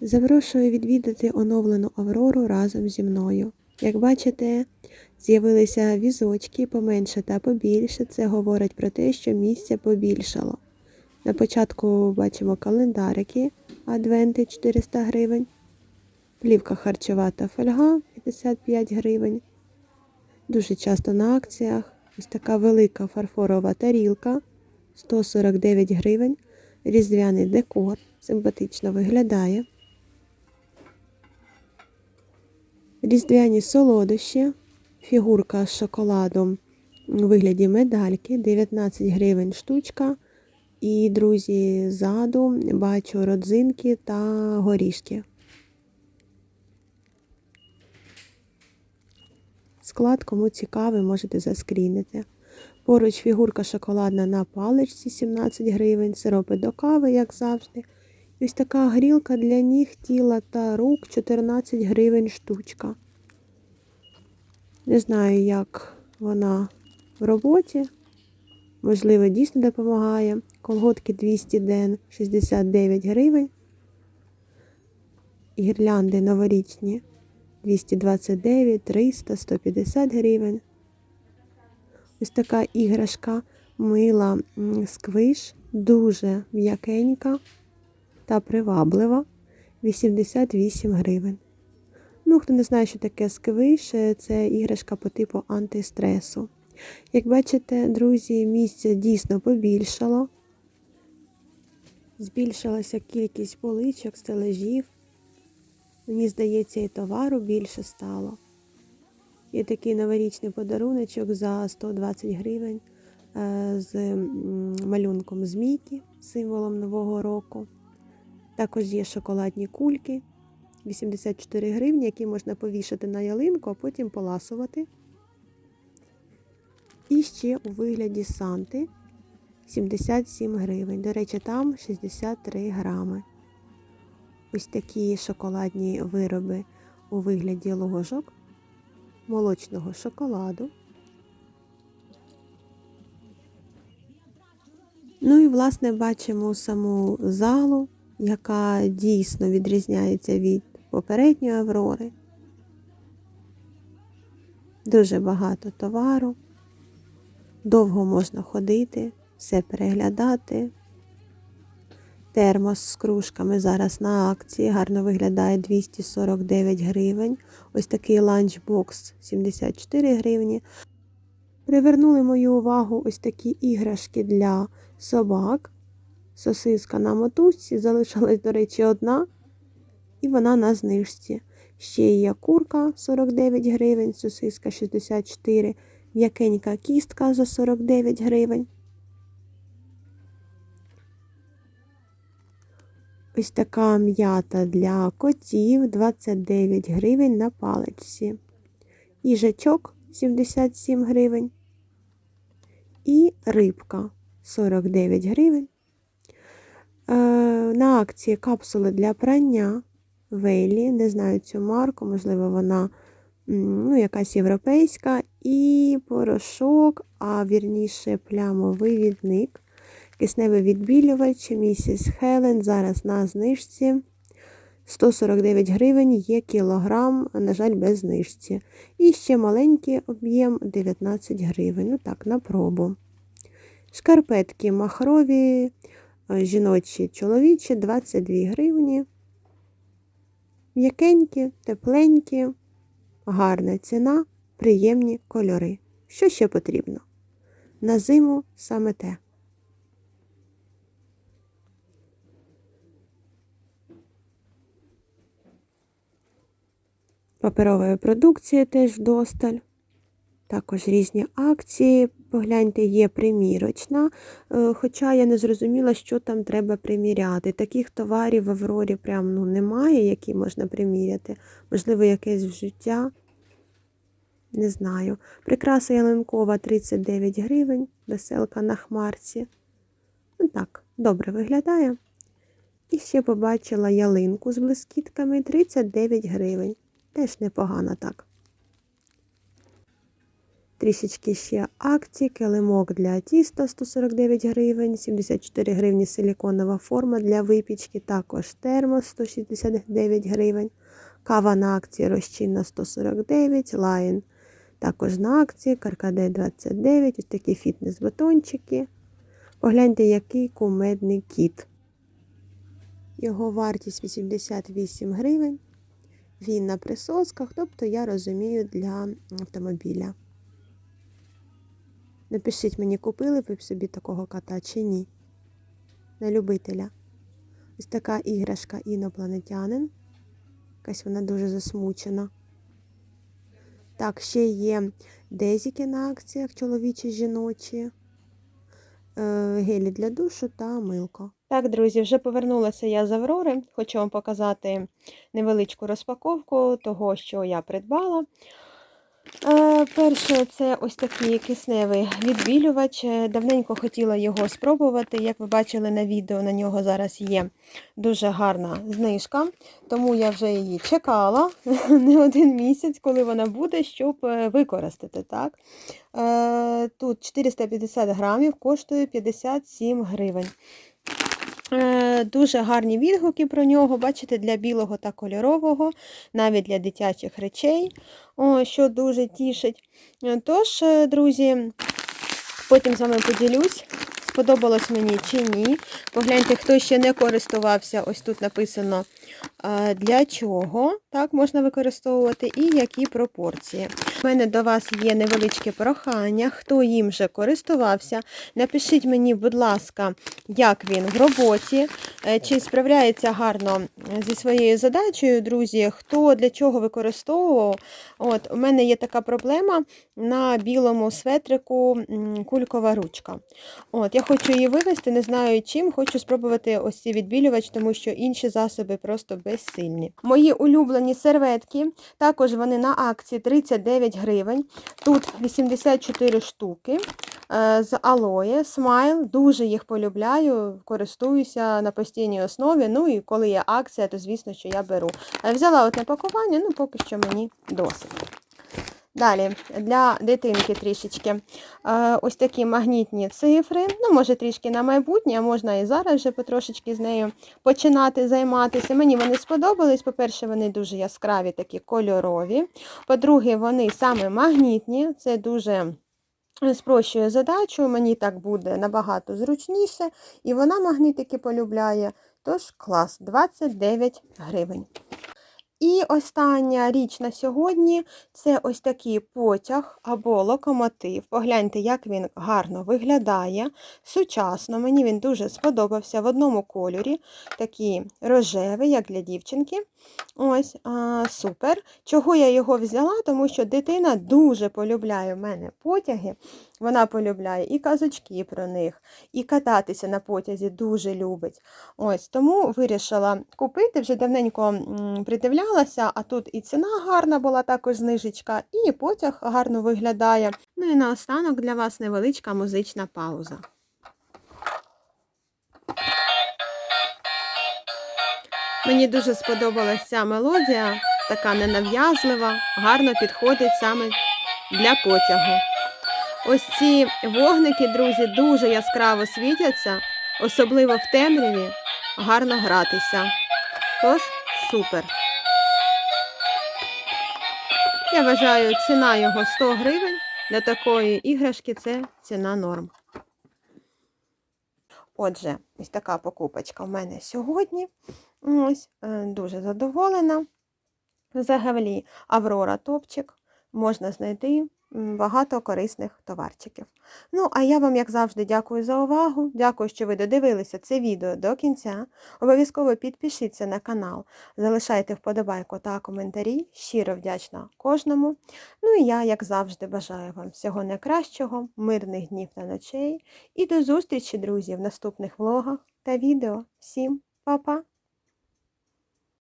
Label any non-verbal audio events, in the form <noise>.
Запрошую відвідати оновлену Аврору разом зі мною. Як бачите, з'явилися візочки поменше та побільше. Це говорить про те, що місця побільшало. На початку бачимо календарики Адвенти 400 гривень, плівка харчова та фольга 55 гривень. Дуже часто на акціях. Ось така велика фарфорова тарілка 149 гривень. Різдвяний декор симпатично виглядає. Різдвяні солодощі, фігурка з шоколадом у вигляді медальки 19 гривень штучка. І, друзі, ззаду бачу родзинки та горішки. Склад, кому цікавий, можете заскрінити. Поруч фігурка шоколадна на паличці 17 гривень, сиропи до кави, як завжди. Ось така грілка для ніг, тіла та рук 14 гривень штучка. Не знаю, як вона в роботі. Можливо, дійсно допомагає. Колготки 200 ден 69 гривень. Гірлянди новорічні 229, 300, 150 гривень. Ось така іграшка мила сквиш, дуже м'якенька та приваблива. 88 гривень. Ну, хто не знає, що таке сквиш, це іграшка по типу антистресу. Як бачите, друзі, місця дійсно побільшало. Збільшилася кількість поличок, стележів. Мені здається, і товару більше стало. Є такий новорічний подаруночок за 120 гривень е, з малюнком змійки, символом Нового року. Також є шоколадні кульки 84 гривні, які можна повішати на ялинку, а потім поласувати. І ще у вигляді санти 77 гривень. До речі, там 63 грами. Ось такі шоколадні вироби у вигляді ложок, молочного шоколаду. Ну і, власне, бачимо саму залу, яка дійсно відрізняється від попередньої аврори. Дуже багато товару. Довго можна ходити, все переглядати. Термос з кружками зараз на акції. Гарно виглядає 249 гривень. Ось такий ланчбокс 74 гривні. Привернули мою увагу ось такі іграшки для собак. Сосиска на мотузці, залишилась, до речі, одна. І вона на знижці. Ще є курка 49 гривень, сосиска 64 м'якенька кістка за 49 гривень. Ось така м'ята для котів 29 гривень на паличці. Їжачок 77 гривень. І рибка 49 гривень. Е, на акції капсули для прання Вейлі. Не знаю цю марку, можливо, вона ну, якась європейська, і порошок, а вірніше плямовий відник. Кисневий відбілювач, місіс Хелен. Зараз на знижці. 149 гривень є кілограм, на жаль, без знижці. І ще маленький об'єм 19 гривень. Ну так, на пробу. Шкарпетки махрові, жіночі, чоловічі 22 гривні. М'якенькі, тепленькі. Гарна ціна, приємні кольори. Що ще потрібно? На зиму саме те. Паперової продукції теж вдосталь. Також різні акції. Погляньте, є примірочна, е, хоча я не зрозуміла, що там треба приміряти. Таких товарів в Аврорі прям ну, немає, які можна приміряти. Можливо, якесь вжиття. Не знаю. Прикраса ялинкова 39 гривень, веселка на хмарці. Ну так, добре виглядає. І ще побачила ялинку з блискітками 39 гривень. Теж непогано так. Трішечки ще акцій, килимок для тіста 149 гривень, 74 гривні силіконова форма для випічки, також термос 169 гривень. Кава на акції розчинна 149, лайн також на акції, каркаде 29, ось такі фітнес-батончики. Погляньте, який кумедний кіт. Його вартість 88 гривень. Він на присосках, тобто я розумію для автомобіля. Напишіть мені, купили ви б собі такого кота чи ні. На любителя. Ось така іграшка інопланетянин. Якась вона дуже засмучена. Так, ще є дезіки на акціях, чоловічі, жіночі, е, гелі для душу та милко. Так, друзі, вже повернулася я з Аврори. Хочу вам показати невеличку розпаковку того, що я придбала. Е, Перше, це ось такий кисневий відбілювач. Е, Давненько хотіла його спробувати. Як ви бачили на відео, на нього зараз є дуже гарна знижка, тому я вже її чекала <laughs> не один місяць, коли вона буде, щоб е, використати. Так? Тут 450 грамів коштує 57 гривень. Е, Дуже гарні відгуки про нього, бачите, для білого та кольорового, навіть для дитячих речей, що дуже тішить. Е, Тож, е, друзі, потім з вами поділюсь, сподобалось мені чи ні. Погляньте, хто ще не користувався, ось тут написано для чого так можна використовувати і які пропорції. У мене до вас є невеличке прохання, хто їм вже користувався. Напишіть мені, будь ласка, як він в роботі, е, чи справляється гарно зі своєю задачею, друзі, хто для чого використовував. От, У мене є така проблема на білому светрику кулькова ручка. От, Я хочу її вивести, не знаю чим, хочу спробувати ось цей відбілювач, тому що інші засоби просто безсильні. Мої улюблені серветки, також вони на акції 39 гривень. Тут 84 штуки е, з алоє, смайл. Дуже їх полюбляю, користуюся на постійній основі. Ну і коли є акція, то звісно, що я беру. Е, Взяла одне пакування, ну поки що мені досить. Далі, для дитинки трішечки е, ось такі магнітні цифри. Ну, може, трішки на майбутнє, а можна і зараз вже потрошечки з нею починати займатися. Мені вони сподобались. По-перше, вони дуже яскраві, такі кольорові. По-друге, вони саме магнітні, це дуже спрощує задачу, мені так буде набагато зручніше. І вона магнітики полюбляє. Тож клас, 29 гривень. І остання річ на сьогодні це ось такий потяг або локомотив. Погляньте, як він гарно виглядає. Сучасно, мені він дуже сподобався в одному кольорі, такий рожевий, як для дівчинки. Ось, а, супер. Чого я його взяла? Тому що дитина дуже полюбляє в мене потяги. Вона полюбляє і казочки про них, і кататися на потязі дуже любить. Ось Тому вирішила купити, вже давненько придивлялася, а тут і ціна гарна була, також знижечка, і потяг гарно виглядає. Ну і наостанок для вас невеличка музична пауза. Мені дуже сподобалася ця мелодія, така ненав'язлива, гарно підходить саме для потягу. Ось ці вогники, друзі, дуже яскраво світяться, особливо в темряві, гарно гратися. Тож, супер. Я вважаю, ціна його 100 гривень. Для такої іграшки це ціна норм. Отже, ось така покупочка в мене сьогодні. Ось, е, дуже задоволена. Взагалі, Аврора топчик можна знайти багато корисних товарчиків. Ну, а я вам, як завжди, дякую за увагу. Дякую, що ви додивилися це відео до кінця. Обов'язково підпишіться на канал, залишайте вподобайку та коментарі. Щиро вдячна кожному. Ну і я, як завжди, бажаю вам всього найкращого, мирних днів та ночей. І до зустрічі, друзі, в наступних влогах та відео. Всім па-па!